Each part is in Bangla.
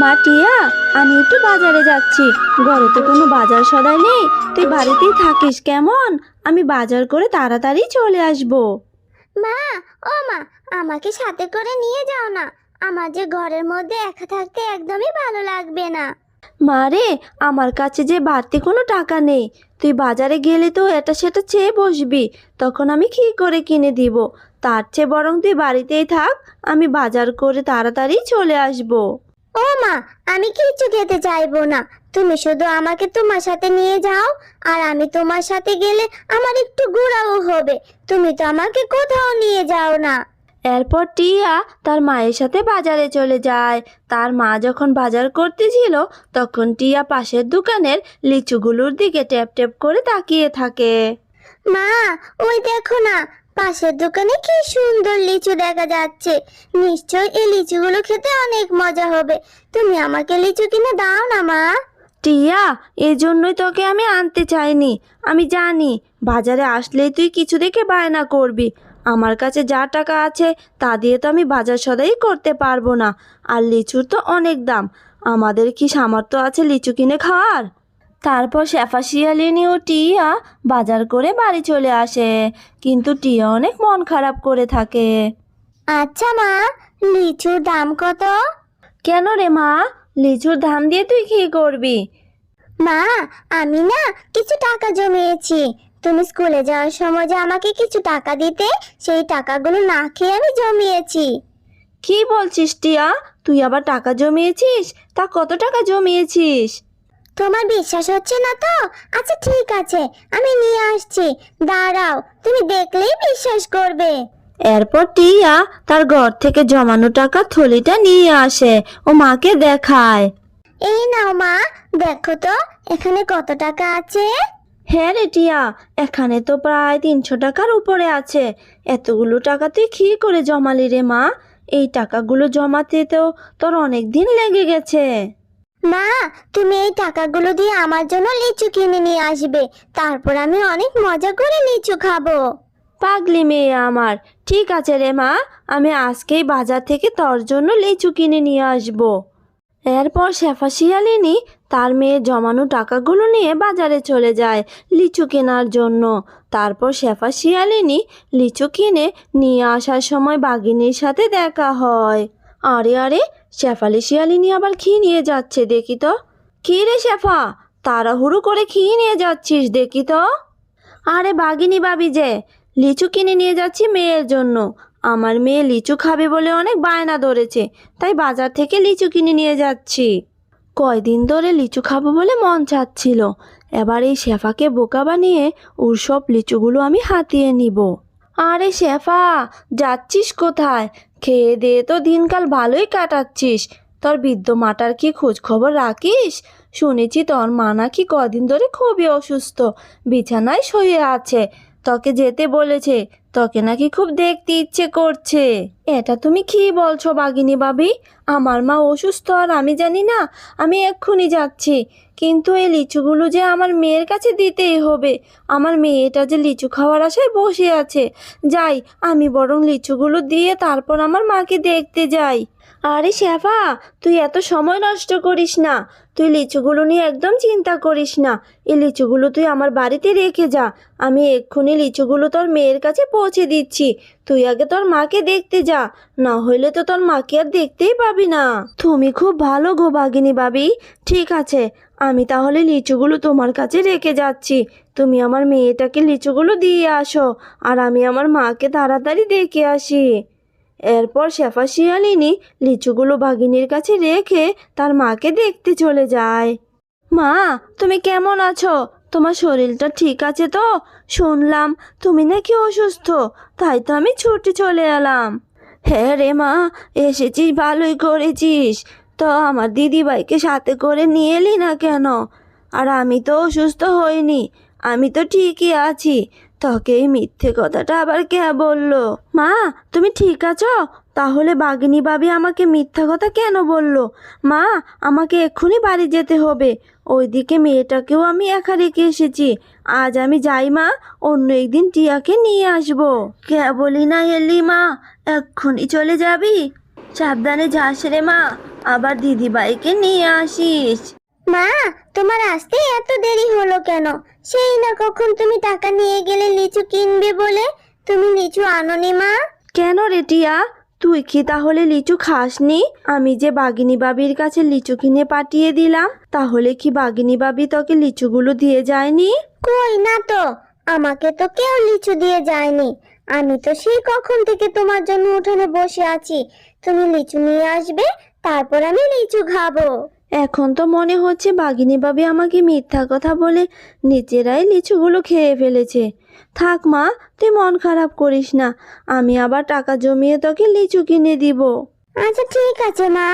মা টিয়া আমি একটু বাজারে যাচ্ছি। ঘরে তো কোনো বাজার সদাই নেই। তুই বাড়িতেই থাকিস কেমন? আমি বাজার করে তাড়াতাড়ি চলে আসব। মা ও মা আমাকে সাথে করে নিয়ে যাও না। আমার যে ঘরের মধ্যে একা থাকতে একদমই ভালো লাগবে না। মা রে আমার কাছে যে বাড়তি কোনো টাকা নেই। তুই বাজারে গেলে তো এটা সেটা চেয়ে বসবি। তখন আমি কি করে কিনে দিব? তার চেয়ে বরং তুই বাড়িতেই থাক আমি বাজার করে তাড়াতাড়ি চলে আসব। ও মা আমি কিচ্ছু খেতে চাইব না। তুমি শুধু আমাকে তোমার সাথে নিয়ে যাও আর আমি তোমার সাথে গেলে আমার একটু ঘোরাও হবে। তুমি তো আমাকে কোথাও নিয়ে যাও না। এরপর টিয়া তার মায়ের সাথে বাজারে চলে যায়। তার মা যখন বাজার করতেছিল তখন টিয়া পাশের দোকানের লিচুগুলোর দিকে ট্যাপ ট্যাপ করে তাকিয়ে থাকে। মা ওই দেখো না পাশের দোকানে কি সুন্দর লিচু দেখা যাচ্ছে। নিশ্চয় এই লিচুগুলো খেতে অনেক মজা হবে। তুমি আমাকে লিচু কিনে দাও না, মা। টিয়া এই জন্যই তোকে আমি আনতে চাইনি। আমি জানি, বাজারে আসলেই তুই কিছু দেখে বায়না করবি। আমার কাছে যা টাকা আছে, তা দিয়ে তো আমি বাজার সদাই করতে পারব না। আর লিচুর তো অনেক দাম। আমাদের কি সামর্থ্য আছে লিচু কিনে খাওয়ার? তারপর শেফা শিয়ালিনী ও টিয়া বাজার করে বাড়ি চলে আসে কিন্তু টিয়া অনেক মন খারাপ করে থাকে। আচ্ছা মা লিচুর দাম কত? কেন রে মা? লিচুর দাম দিয়ে তুই কি করবি? মা আমি না কিছু টাকা জমিয়েছি। তুমি স্কুলে যাওয়ার সময় যে আমাকে কিছু টাকা দিতে সেই টাকাগুলো না খেয়ে আমি জমিয়েছি। কি বলছিস টিয়া? তুই আবার টাকা জমিয়েছিস? তা কত টাকা জমিয়েছিস? তোমার বিশ্বাস হচ্ছে না তো? আচ্ছা ঠিক আছে আমি নিয়ে আসছি। দাঁড়াও তুমি দেখলেই বিশ্বাস করবে। এরপর টিয়া তার ঘর থেকে জমানো টাকা থলিটা নিয়ে আসে ও মাকে দেখায়। এই নাও মা দেখো তো এখানে কত টাকা আছে? হ্যাঁ রে টিয়া এখানে তো প্রায় তিনশো টাকার উপরে আছে। এতগুলো টাকা তুই কি করে জমালি রে মা? এই টাকাগুলো জমাতে তো তোর অনেক দিন লেগে গেছে। মা, তুমি এই টাকাগুলো দিয়ে আমার জন্য লিচু কিনে নিয়ে আসবে। তারপর আমি অনেক মজা করে লিচু খাব। পাগলি মেয়ে আমার। ঠিক আছে রে মা, আমি আজকেই বাজার থেকে তোর জন্য লিচু কিনে নিয়ে আসব। এরপর শেফা শিয়ালিনী তার মেয়ে জমানো টাকাগুলো নিয়ে বাজারে চলে যায় লিচু কেনার জন্য। তারপর শেফা শিয়ালিনী লিচু কিনে নিয়ে আসার সময় বাঘিনীর সাথে দেখা হয়। আরে আরে শেফালি শিয়ালিনী আবার কি নিয়ে যাচ্ছে, দেখি তো। কি রে শেফা, তাড়াহুড়ো করে কি নিয়ে যাচ্ছিস, দেখি তো। আরে, বাগিনী বাবি যে, লিচু কিনে নিয়ে যাচ্ছি মেয়ের জন্য। আমার মেয়ে লিচু খাবে বলে অনেক বায়না ধরেছে, তাই বাজার থেকে লিচু কিনে নিয়ে যাচ্ছি। কয়দিন ধরে লিচু খাব বলে মন চাচ্ছিল। এবার এই শেফাকে বোকা বানিয়ে ওর সব লিচুগুলো আমি হাতিয়ে নিব। আরে শেফা, যাচ্ছিস কোথায়? খেয়ে দিয়ে তো, দিনকাল ভালোই কাটাচ্ছিস। তোর বৃদ্ধ মাটার কি খোঁজ খবর রাখিস? শুনেছি তোর মা নাকি কদিন ধরে খুবই অসুস্থ, বিছানায় শুয়ে আছে। তোকে যেতে বলেছে, তোকে নাকি খুব দেখতে ইচ্ছে করছে। এটা তুমি কি বলছো বাগিনী বাবি আমার মা অসুস্থ আর আমি জানি না, আমি এক্ষুনি যাচ্ছি। কিন্তু এই লিচুগুলো যে আমার মেয়ের কাছে দিতেই হবে। আমার মেয়েটা যে লিচু খাওয়ার আশায় বসে আছে। যাই, আমি বরং লিচুগুলো দিয়ে তারপর আমার মাকে দেখতে যাই। আরে শেফা তুই এত সময় নষ্ট করিস না। তুই লিচুগুলো নিয়ে একদম চিন্তা করিস না। এই লিচুগুলো তুই আমার বাড়িতে রেখে যা। আমি এক্ষুনি লিচুগুলো তোর মেয়ের কাছে পৌঁছে দিচ্ছি। তুই আগে তোর মাকে দেখতে যা। না হইলে তো তোর মাকে আর দেখতেই পাবি না। তুমি খুব ভালো গো বাগিনী বাবি ঠিক আছে আমি তাহলে লিচুগুলো তোমার কাছে রেখে যাচ্ছি। তুমি আমার মেয়েটাকে লিচুগুলো দিয়ে আসো, আর আমি আমার মাকে তাড়াতাড়ি দেখে আসি। এরপর শেফা শিয়ালিনী লিচুগুলো বাঘিনীর কাছে রেখে তার মাকে দেখতে চলে যায়। মা, তুমি কেমন আছো? তোমার শরীরটা ঠিক আছে তো? শুনলাম তুমি নাকি অসুস্থ, তাই তো আমি ছুটে চলে এলাম। হ্যাঁ রে মা, এসেছিস, ভালোই করেছিস। তো আমার দিদিভাইকে সাথে করে নিয়ে এলি না কেন? আর আমি তো অসুস্থ হইনি। আমি তো ঠিকই আছি। তোকে এই মিথ্যে কথাটা আবার কে বলল? মা, তুমি ঠিক আছো? তাহলে বাগিনী বাবি আমাকে মিথ্যা কথা কেন বলল? মা, আমাকে এক্ষুনি বাড়ি যেতে হবে। ওইদিকে মেয়েটাকেও আমি একা রেখে এসেছি। আজ আমি যাই, মা। অন্য একদিন টিয়াকে নিয়ে আসব। কে বলি না এলি, মা? এক্ষুনি চলে যাবি? সাবধানে যাস রে, মা। আবার দিদিভাইকে নিয়ে আসিস। মা তোমার আসতে এত দেরি হলো কেন? সেই না কখন তুমি টাকা নিয়ে গেলে লিচু কিনবে বলে? তুমি লিচু আনোনি মা? কেন রে টিয়া? তুই কি তাহলে লিচু খাসনি? আমি যে বাগিনী বাবির কাছে লিচু কিনে পাঠিয়ে দিলাম তাহলে কি বাগিনী বাবি তোকে লিচুগুলো দিয়ে যায়নি? কই না তো আমাকে তো কেউ লিচু দিয়ে যায়নি। আমি তো সেই কখন থেকে তোমার জন্য উঠোনে বসে আছি। তুমি লিচু নিয়ে আসবে তারপর আমি লিচু খাব। এখন তো মনে হচ্ছে বাগিনী বাবি আমাকে মিথ্যা কথা বলে নিজেরাই লিচুগুলো খেয়ে ফেলেছে। থাক মা তুই মন খারাপ করিস না আমি আবার টাকা জমিয়ে তোকে লিচু কিনে দিব। আচ্ছা ঠিক আছে মা।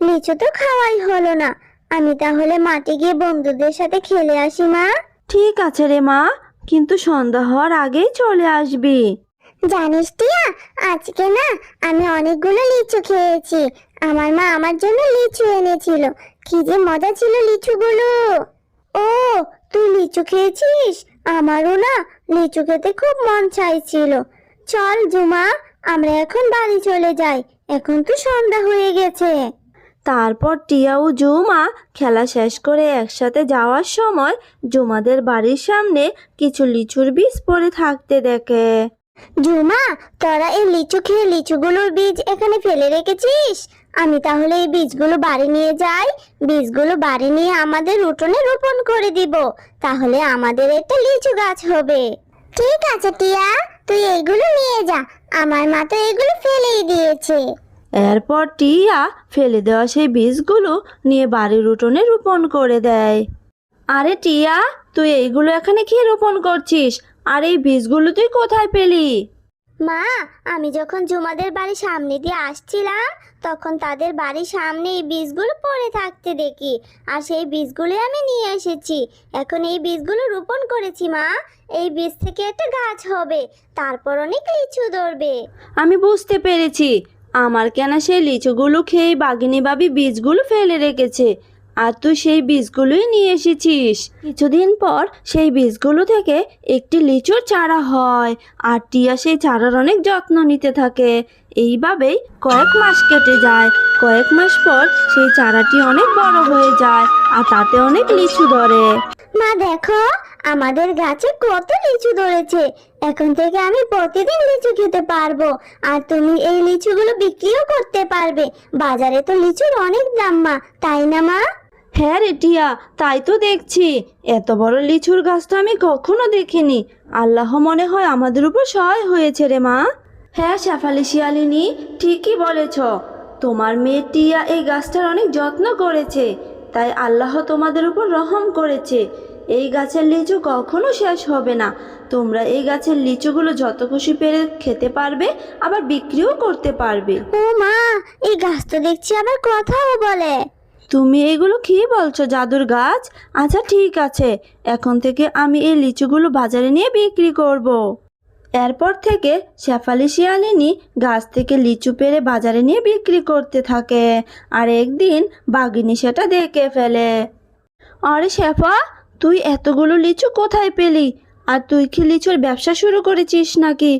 লিচু তো খাওয়াই হলো না। আমি তাহলে মাঠে গিয়ে বন্ধুদের সাথে খেলে আসি মা। ঠিক আছে রে মা কিন্তু সন্ধ্যা হওয়ার আগেই চলে আসবি। জানিস টিয়া আজকে না আমি অনেকগুলো লিচু খেয়েছি। আমার মা আমার জন্য লিচু এনেছিল। কি যে মজা ছিল লিচুগুলো। ও তুই লিচু খেয়েছিস? আমারও না লিচু খেতে খুব মন চাইছিল। চল জুমা আমরা এখন বাড়ি চলে যাই। এখন তো সন্ধ্যা হয়ে গেছে। তারপর টিয়া ও জুমা খেলা শেষ করে একসাথে যাওয়ার সময় জুমাদের বাড়ির সামনে কিছু লিচুর বীজ পড়ে থাকতে দেখে। জুমা তোরা এই লিচু খেয়ে লিচুগুলোর বীজ এখানে ফেলে রেখেছিস? আমি তাহলে এই বীজগুলো বাড়ি নিয়ে যাই, বীজগুলো বাড়ি নিয়ে আমাদের উঠোনে রোপণ করে দিব, তাহলে আমাদের একটা লিচু গাছ হবে। ঠিক আছে, টিয়া, তুই এইগুলো নিয়ে যা, আমার মা তো এগুলো ফেলেই দিয়েছে। এরপর টিয়া ফেলে দেওয়া সেই বীজগুলো নিয়ে বাড়ির উঠোনে রোপণ করে দেয়। আরে টিয়া, তুই এইগুলো এখানে কি রোপণ করছিস? আর এই বীজগুলো তুই কোথায় পেলি? মা, আমি যখন জুমাদের বাড়ির সামনে দিয়ে আসছিলাম, তখন তাদের বাড়ির সামনে এই বীজগুলো পড়ে থাকতে দেখি, আর সেই বীজগুলো আমি নিয়ে এসেছি। এখন এই বীজগুলো রোপণ করেছি, মা। এই বীজ থেকে একটা গাছ হবে, তারপর অনেক লিচু ধরবে। আমি বুঝতে পেরেছি। আমার কেনা সেই লিচুগুলো খেয়ে বাগিনী বাবি বীজগুলো ফেলে রেখেছে। আর তুই সেই বীজগুলোই নিয়ে এসেছিস। কিছুদিন পর সেই বীজগুলো থেকে একটি লিচুর চারা হয় আর টিয়া সেই চারার অনেক যত্ন নিতে থাকে। এইভাবেই কয়েক মাস কেটে যায়। কয়েক মাস পর সেই চারাটি অনেক বড় হয়ে যায় আর তাতে অনেক লিচু ধরে। মা দেখো, আমাদের গাছে কত লিচু ধরেছে। এখন থেকে আমি প্রতিদিন লিচু খেতে পারব আর তুমি এই লিচুগুলো বিক্রিও করতে পারবে। বাজারে তো লিচুর অনেক দাম মা, তাই না মা? হ্যাঁ রে টিয়া, তাই তো দেখছি। এত বড় লিচুর গাছ তো আমি কখনো দেখিনি। আল্লাহ মনে হয় আমাদের উপর সহায় হয়েছে রে মা। হ্যাঁ শেফালি শিয়ালিনী, ঠিকই বলেছ। তোমার মেয়ে টিয়া এই গাছটার অনেক যত্ন করেছে। তাই আল্লাহ তোমাদের উপর রহম করেছে। এই গাছের লিচু কখনো শেষ হবে না। তোমরা এই গাছের লিচুগুলো যত খুশি পেরে খেতে পারবে, আবার বিক্রিও করতে পারবে। ও মা, এই গাছ তো দেখছি আবার কথাও বলে। তুমি এগুলো কি বলছো, জাদুর গাছ? আচ্ছা ঠিক আছে। এখন থেকে আমি এই লিচুগুলো বাজারে নিয়ে বিক্রি করব। এরপর থেকে শেফালি শিয়ালিনী গাছ থেকে লিচু পেরে বাজারে নিয়ে বিক্রি করতে থাকে আর একদিন বাঘিনী সেটা দেখে ফেলে। আরে শেফা, তুই এতগুলো লিচু কোথায় পেলি? আর তুই কি লিচুর ব্যবসা শুরু করেছিস নাকি?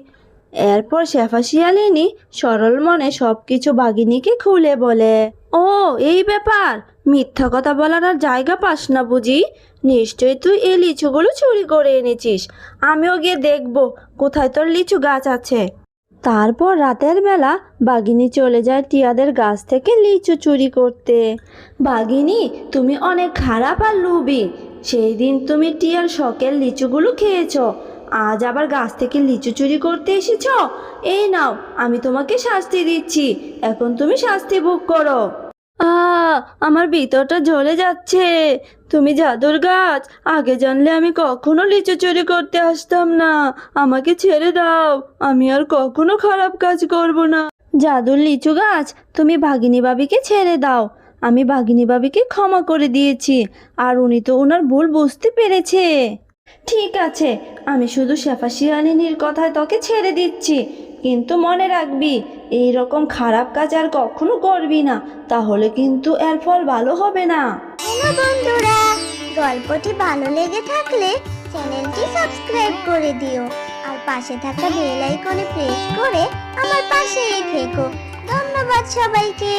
এরপর শেফা শিয়ালিনী সরল মনে সব কিছু বাঘিনীকে খুলে বলে, ও, এই ব্যাপার? মিথ্যা কথা বলার আর জায়গা পাস না বুঝি? নিশ্চয়ই তুই এই লিচুগুলো চুরি করে এনেছিস। আমিও গিয়ে দেখব কোথায় তোর লিচু গাছ আছে। তারপর রাতের বেলা বাঘিনী চলে যায় টিয়াদের গাছ থেকে লিচু চুরি করতে। বাগিনী তুমি অনেক খারাপ আর লুবি। সেই দিন তুমি টিয়ার শখের লিচুগুলো খেয়েছো। আজ আবার গাছ থেকে লিচু চুরি করতে এসেছ? এই নাও, আমি তোমাকে শাস্তি দিচ্ছি। এখন তুমি শাস্তি ভোগ করো। আমার ভিতরটা জ্বলে যাচ্ছে। তুমি জাদুর গাছ, আগে জানলে আমি কখনো লিচু চুরি করতে আসতাম না। আমাকে ছেড়ে দাও, আমি আর কখনো খারাপ কাজ করব না। জাদুর লিচু গাছ, তুমি ভাগিনী বাবিকে ছেড়ে দাও। আমি ভাগিনী বাবিকে ক্ষমা করে দিয়েছি, আর উনি তো ওনার ভুল বুঝতে পেরেছে। ঠিক আছে, আমি শুধু শেফা শিয়ালিনীর কথায় তোকে ছেড়ে দিচ্ছি। কিন্তু মনে রাখবি এই রকম খারাপ কাজ আর কখনো করবি না, তাহলে কিন্তু এর ফল ভালো হবে না। বন্ধুরা? গল্পটি ভালো লেগে থাকলে চ্যানেলটি সাবস্ক্রাইব করে দিও, আর পাশে থাকা বেল আইকনে প্রেস করে আমার পাশেই থেকো। ধন্যবাদ সবাইকে।